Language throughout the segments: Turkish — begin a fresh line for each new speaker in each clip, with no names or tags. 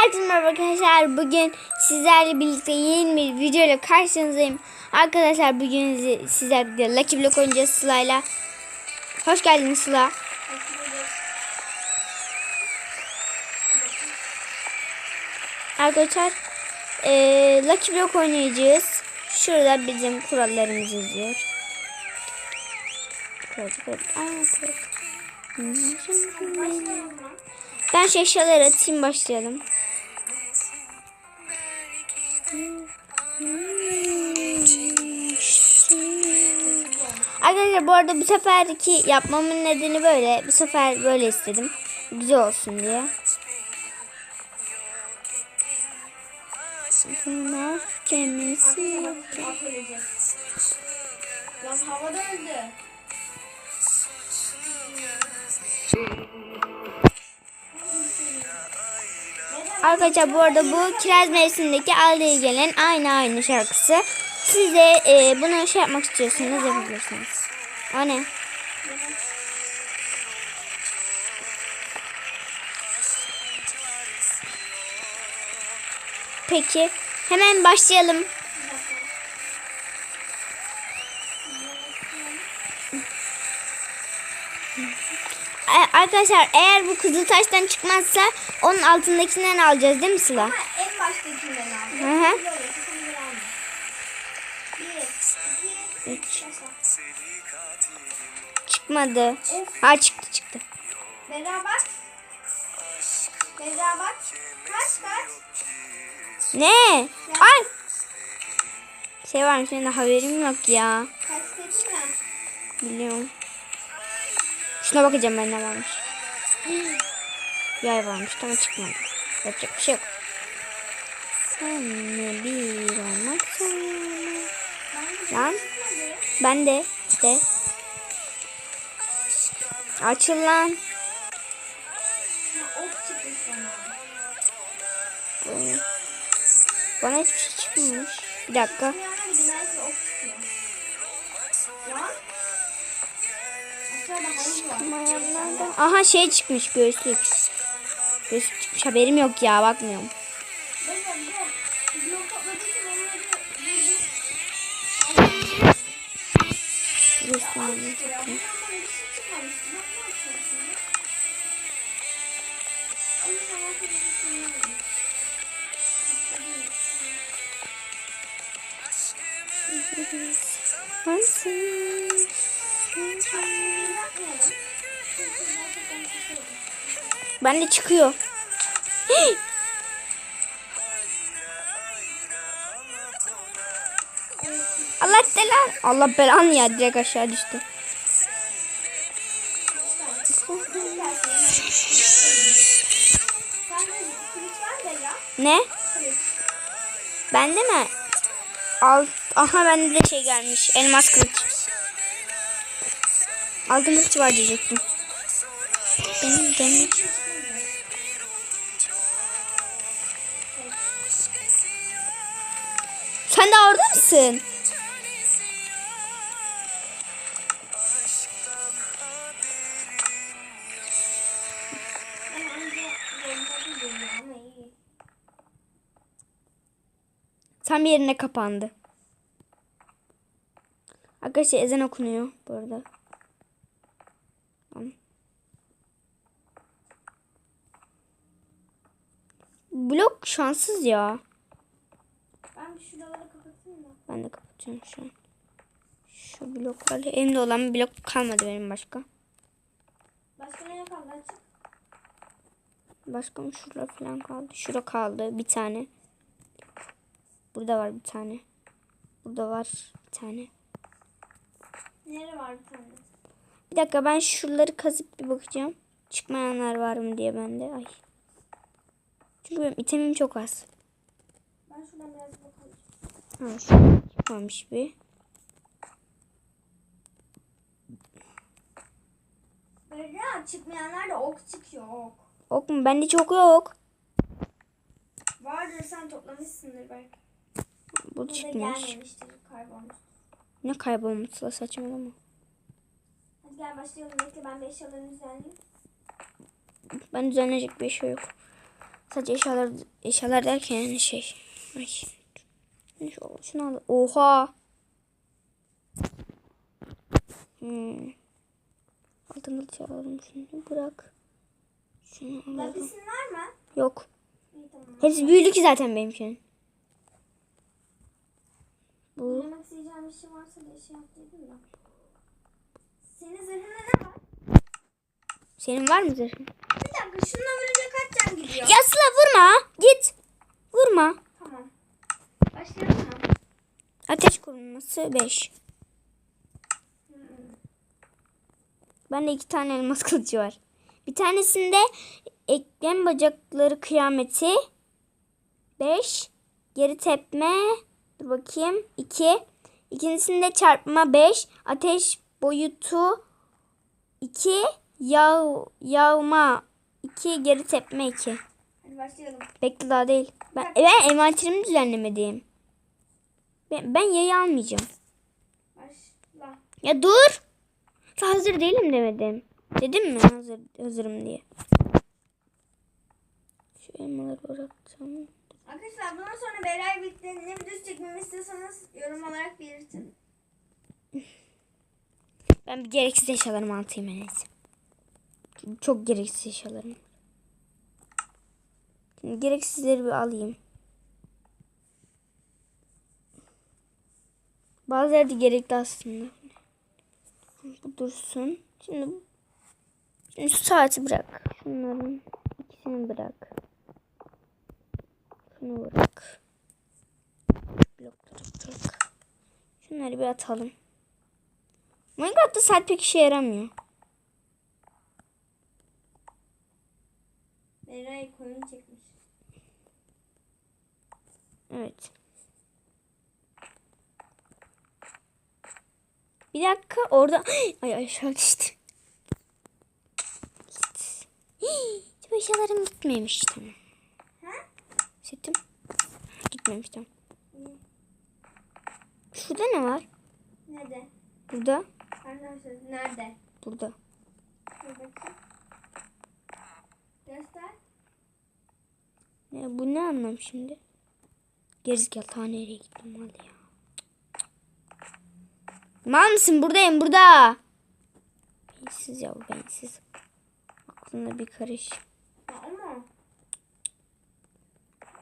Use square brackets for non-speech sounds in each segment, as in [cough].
Herkese merhaba arkadaşlar. Bugün sizlerle birlikte yeni bir video ile karşınızdayım. Arkadaşlar bugün sizlerle birlikte Lucky Block oynayacağız Sıla'yla. Hoş geldin Sıla. Arkadaşlar eee Lucky Block oynayacağız. Şurada bizim kurallarımız yazıyor. Kural, kural. Aa, kural. Ben şu eşyaları atayım başlayalım. Arkadaşlar bu arada bu seferki yapmamın nedeni böyle. Bu sefer böyle istedim. Güzel olsun diye. Mahkemesi.
Lan havada öldü.
Arkadaşlar bu arada bu kiraz mevsimindeki Alda'ya gelen aynı aynı şarkısı. Siz de e, bunu şey yapmak istiyorsanız yapabilirsiniz. O ne? Peki hemen başlayalım. Arkadaşlar eğer bu kızıl taştan çıkmazsa onun altındakinden alacağız değil mi Sıla?
Ha, en baştakinden aldım.
Hı hı.
Bir, iki,
Üç. Çıkmadı. Ha çıktı çıktı.
Berra bak. Kaç kaç?
Ne? Ay. Şey varmış benim de haberim yok ya.
Kaç dedin mi?
Biliyorum. Şuna bakacağım ben ne varmış. Yay varmış tamam çıkmadı. Yapacak bir şey yok. Senle bir olmak zorunda. Lan ben de işte. Açıl lan. Bana hiçbir şey çıkmamış. Bir dakika.
Var.
Aha şey çıkmış göğüslük. Göğüslük çıkmış haberim yok ya bakmıyorum.
Berra
Ben de çıkıyor. [gasps] Allah belan. Allah belanı ya direkt aşağı düştü. Ne?
Kılıç.
Bende mi? Al. Aha bende de şey gelmiş. Elmas kılıç. Altın kılıç var diyecektim. Benim demir. Sen de orada mısın? Tam yerine kapandı. Arkadaşlar ezan okunuyor bu arada. Tamam. Blok şanssız ya.
Ben şuraları kapatayım da.
Ben de kapatıyorum şu an. Şu bloklar elimde olan bir blok kalmadı benim başka.
Başka ne kaldı açık?
Başka mı şurada falan kaldı. Şurada kaldı bir tane. Burada var bir tane. Burada var bir tane.
Nere var bir tane?
Bir dakika ben şuraları kazıp bir bakacağım. Çıkmayanlar var mı diye bende. Ay. Çünkü benim itemim çok az.
Ben şuradan biraz bakalım.
Ha, şu çıkmamış bir.
Berra çıkmayanlar da ok çıkıyor ok.
Ok mu? Bende çok yok.
Vardır sen toplamışsındır belki.
Bu
Burada
çıkmış.
kaybolmuş.
Ne kaybolmuşsa saçmalama.
Hadi gel başlayalım. Bekle ben bir eşyalarını düzenleyeyim.
Ben düzenleyecek bir şey yok. Sadece eşyalar, eşyalar derken şey. Ay. Şunu, al. Oha. Hmm. Altın kılıç alalım şunu bırak. Şunu alalım.
Lapisin var mı?
Yok.
İyi tamam.
Hepsi büyülü ki zaten benim için. Bu
Oynamak isteyeceğim bir şey varsa da şey yaptıydım da. Senin zırhında ne var?
senin var mı zırhın?
Bir dakika şununla vurunca
Ya Sıla vurma. Git. Vurma.
Tamam. Başlayalım mı?
Ateş korunması 5. Bende iki tane elmas [laughs] kılıcı var. Bir tanesinde eklem bacakları kıyameti 5. Geri tepme dur bakayım 2. İkincisinde çarpma 5. Ateş boyutu 2. Yav, yağma 2. Geri tepme 2.
Hadi başlayalım.
Bekle daha değil. Ben, ben envanterimi düzenlemedim. Ben, ben yayı almayacağım.
Başla.
Ya dur. Daha hazır değilim demedim. Dedim mi hazır, hazırım diye. Şu elmaları bırakacağım.
Arkadaşlar bundan sonra Beray ne videosu çekmemi istiyorsanız yorum olarak belirtin.
Ben bir gereksiz eşyalarımı atayım en iyisi. Çok gereksiz eşyalarım. Şimdi gereksizleri bir alayım. Bazıları da gerekli aslında. Bu dursun. Şimdi, şimdi şu saati bırak. Şunların ikisini bırak. Şunu bırak. Blokları bırak. Şunları bir atalım. Minecraft'ta saat pek işe yaramıyor.
Beray koyun çekmiş.
Evet. Bir dakika orada [gasps] ay düştü. Git. Hii, [gasps] Tüm eşyalarım gitmemiş tamam.
Ha?
Setim. Gitmemiş tamam. Şurada ne var?
Nerede?
Burada.
Arkadaşlar nerede?
Burada.
Göster.
Ne, bu ne anlam şimdi? Gerizekalı ta nereye gittim mal ya. Mal mısın? Buradayım burada. Beyinsiz ya bu beyinsiz. Aklında bir karış.
Ya ama.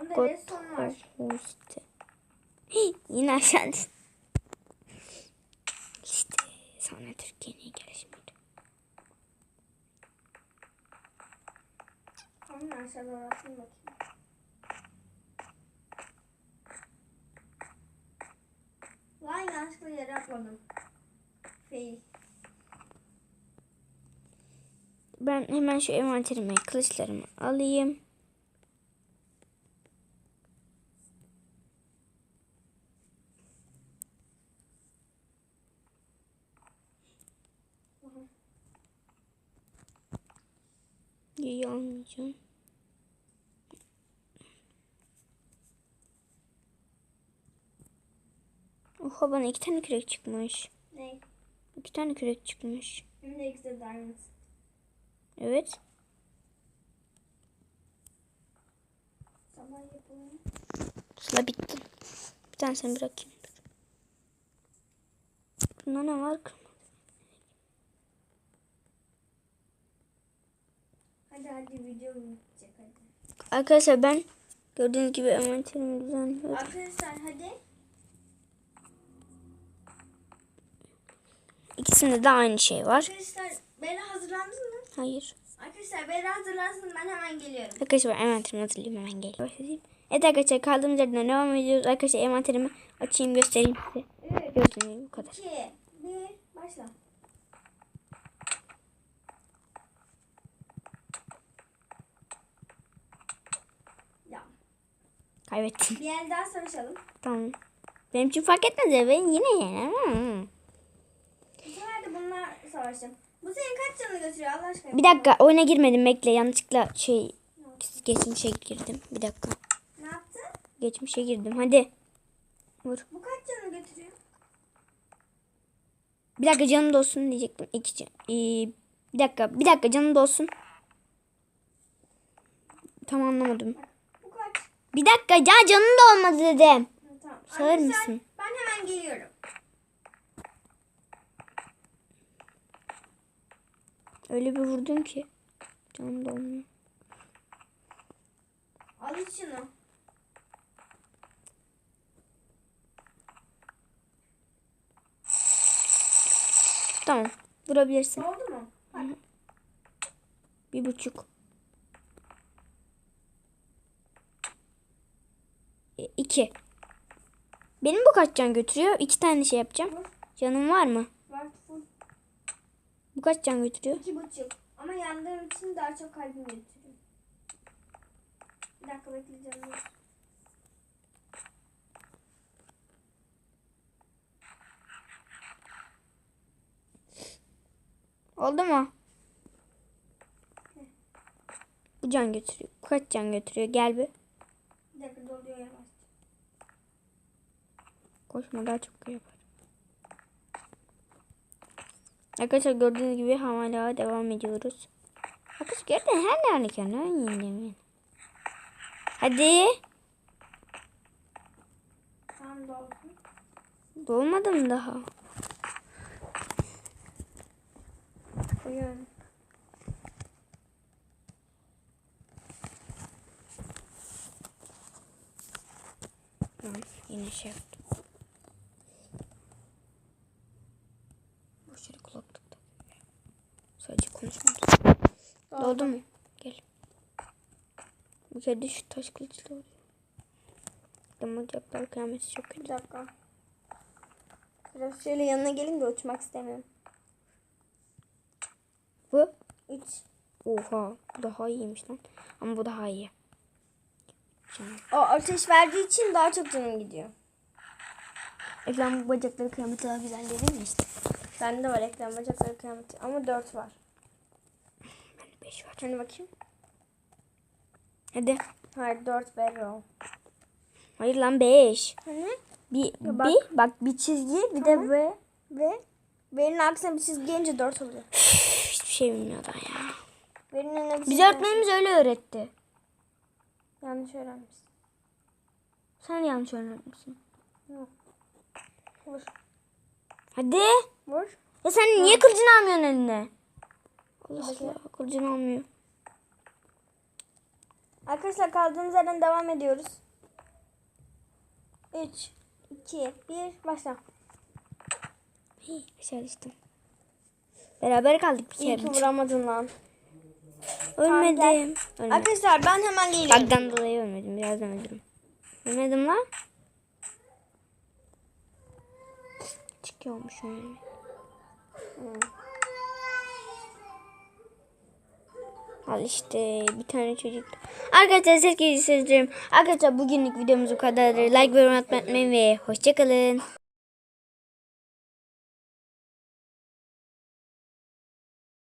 Onda
God
redstone var.
Hii, Yine aşağı düştüm. İşte sonra Türkiye'nin gelişmedi.
Tamam aşağıda bakayım. Lan yanlışlıkla yere atmadım. Fail.
Ben hemen şu envanterime kılıçlarımı alayım. İyi almayacağım. Oha bana iki tane kürek çıkmış.
Ne?
İki tane kürek çıkmış.
Hem de ikisi de diamond.
Evet.
Sabah yapalım.
Sıla bitti. Bir tanesini bırakayım. Bunda ne var ki?
Hadi hadi video bitecek hadi.
Arkadaşlar ben gördüğünüz gibi envanterimi düzenliyorum.
Arkadaşlar hadi.
İkisinde de aynı şey var.
Arkadaşlar Bera hazırlandın mı?
Hayır.
Arkadaşlar Bera hazırlansın ben hemen geliyorum.
Arkadaşlar envanterimi hazırlayayım hemen geliyorum. Başlayayım. Evet arkadaşlar kaldığımız yerden devam ediyoruz. Arkadaşlar envanterimi açayım göstereyim size.
3,
Gördüğünüz gibi bu kadar.
2, 1, başla. Ya
Kaybettim.
bir el daha savaşalım.
Tamam. Benim için fark etmez ya. Ben yine yenemem.
Bu sefer de bunlar savaşacağım. Bu senin kaç canını götürüyor Allah aşkına?
Bir dakika oyuna girmedim bekle. Yanlışlıkla şey geçmişe girdim. Bir dakika.
Ne yaptın?
Geçmişe girdim. Hadi. Vur.
Bu kaç canını götürüyor?
Bir dakika canım dolsun diyecektim. İki can. Ee, bir dakika. Bir dakika canım dolsun. Tam anlamadım.
Bu kaç?
Bir dakika ya canın da olmadı dedim.
Tamam.
Sağır
Arkadaşlar,
mısın?
Ben hemen geliyorum.
Öyle bir vurdum ki. Canım da olmuyor.
Al iç şunu.
Tamam. Vurabilirsin.
Oldu mu? Hadi.
Bir buçuk. E, iki. Benim bu kaç can götürüyor? İki tane şey yapacağım. Canım var mı? Bu kaç can götürüyor?
İki buçuk. Ama yandığım için daha çok kalbim götürüyor. Bir dakika bekle canım.
Oldu mu? Bu can götürüyor. Bu kaç can götürüyor? Gel bir.
Bir dakika doluyor yavaş.
Koşma daha çok yapar. Arkadaşlar gördüğünüz gibi hala devam ediyoruz. Arkadaşlar gördüğünüz her ne kendi oynayayım Hadi.
Tamam dolsun.
Dolmadım daha. Yine şey yaptım. Doldu mu? Gel. Bir kere de şu taş kılıçla oluyor. Damacaklar kıyameti çok kötü.
Bir dakika. Biraz şöyle yanına gelin de uçmak istemiyorum.
Bu?
Üç.
Oha. Bu daha iyiymiş lan. Ama bu daha iyi. Şimdi.
O ateş verdiği için daha çok canım gidiyor.
Ekran bu bacakları kıyameti daha güzel değil mi işte?
Bende var ekran bacakları kıyameti ama dört var.
Bende 5 var.
Hani bakayım.
Hadi.
Hayır dört Barrow.
Hayır lan 5.
Hani?
Bir,
bak.
bir, bak bir çizgi bir de ve
Ve Verinin aksine bir çizgi gelince dört oluyor.
hiçbir şey bilmiyorlar ya.
Çizgi-
öğretmenimiz öyle öğretti.
Yanlış öğrenmişsin.
Sen yanlış öğrenmişsin.
Vur.
Hadi.
Vur.
Ya sen niye kılıcını almıyorsun eline? Allah. Allah kılıcını almıyor.
Arkadaşlar kaldığımız yerden devam ediyoruz. 3, 2, 1, başla.
Hii, çalıştım. Beraber kaldık bir
İyi
kere.
ki vuramadın lan.
Ölmedim. Ölmedim.
Arkadaşlar ben hemen geliyorum.
Bug'dan dolayı ölmedim. Birazdan ölürüm. Ölmedim lan. Çıkıyormuşum yani. Al işte bir tane çocuk. Arkadaşlar ses geliştiririm. Arkadaşlar bugünlük videomuz bu kadar. Like ve yorum unutmayın ve hoşçakalın.